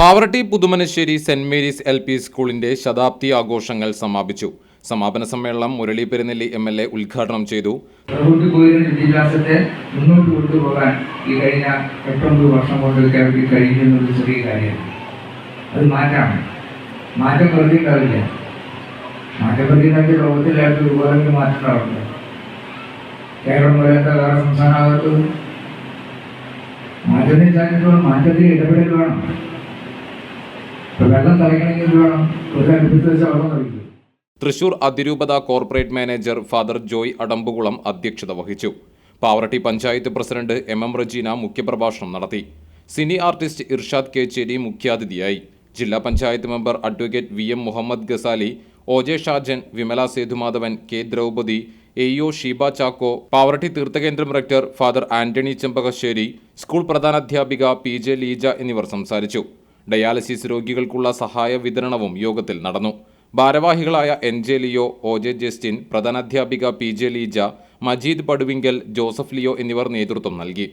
Pavaratty Puthumanassery saint Mary's L P സ്കൂളിന്റെ ശതാബ്ദി ആഘോഷങ്ങൾ സമാപിച്ചു. സമാപന സമ്മേളനം Murali Perunelli M L A ഉദ്ഘാടനം ചെയ്തു. വിദ്യാഭ്യാസത്തെ മുന്നോട്ട് കൊണ്ടുപോകാൻ ഈ കഴിഞ്ഞ എട്ടൊമ്പത് വർഷം കൊണ്ട് കേരളത്തിൽ കഴിഞ്ഞു എന്നൊരു ചെറിയ കാര്യമാണ് അത് മാറ്റാണ് മാറ്റം പ്രതി ഉണ്ടാവില്ല മാറ്റം പ്രതി ഉണ്ടാക്കിയ ലോകത്തിലായിട്ട് ഒരുപാട് മാറ്റം ഉണ്ടാവില്ല കേരളം പോലത്തെ വേറെ സംസ്ഥാനമാകത്തും മാറ്റത്തിന് ചാനലുകൾ മാറ്റത്തിൽ ഇടപെടൽ വേണം. തൃശൂർ അതിരൂപത corporate manager father Joy Adambukulam അധ്യക്ഷത വഹിച്ചു. Pavaratty panchayat president M M Rajeena മുഖ്യപ്രഭാഷണം നടത്തി. സിനി ആർട്ടിസ്റ്റ് ഇർഷാദ് കേച്ചേരി മുഖ്യാതിഥിയായി. ജില്ലാ panchayat member advocate V M Muhammad Ghazali O J Shajan Vimala Sethumadhavan K Draupadi A O Sheeba Chacko Pavaratty തീർത്ഥകേന്ദ്രം rector father Antony Chembakassery school പ്രധാനാധ്യാപിക P J Leeja എന്നിവർ സംസാരിച്ചു. Dialysis രോഗികൾക്കുള്ള സഹായ വിതരണവും യോഗത്തിൽ നടന്നു. ഭാരവാഹികളായ N J Leo O J Justin പ്രധാനാധ്യാപിക P J Leeja Majeed Paduvinkal Joseph Leo എന്നിവർ നേതൃത്വം നൽകി.